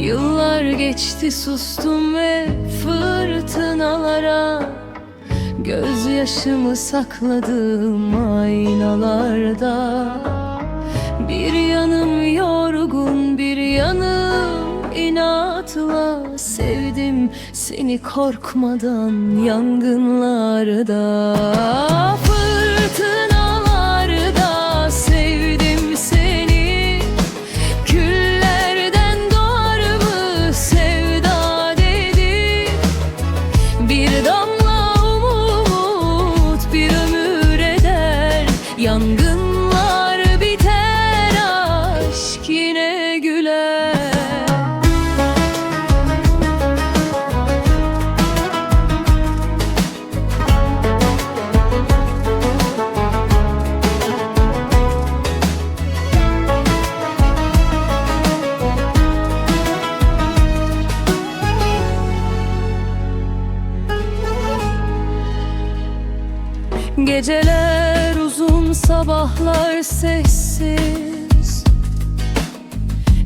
Yıllar geçti sustum ve fırtınalara. Gözyaşımı sakladım aynalarda. Bir yanım yorgun bir yanım inatla. Sevdim seni korkmadan yangınlarda Bir damla Geceler uzun sabahlar sessiz.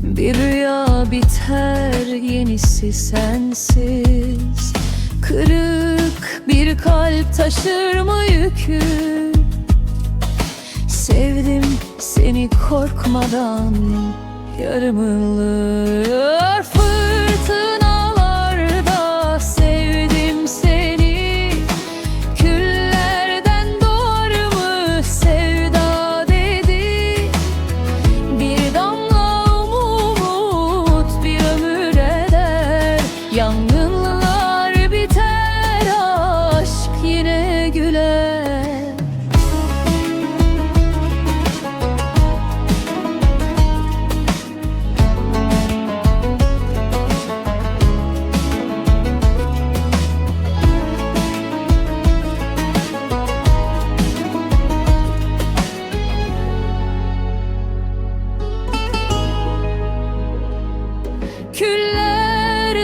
Bir rüya biter yenisi sensiz. Kırık bir kalp taşır mı yükü? Sevdim seni korkmadan yarım ılır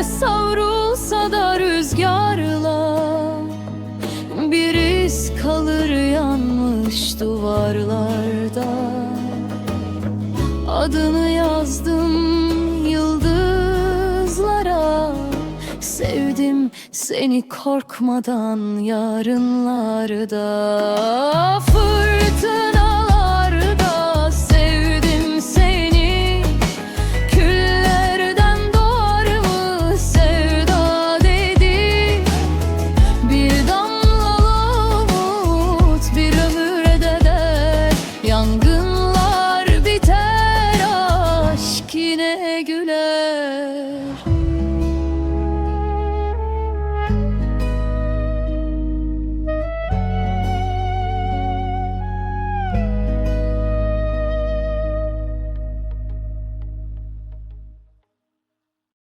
Savrulsa da rüzgarla Bir iz kalır yanmış duvarlarda. Adını yazdım yıldızlara Sevdim seni korkmadan yarınlarda. Fırtına güler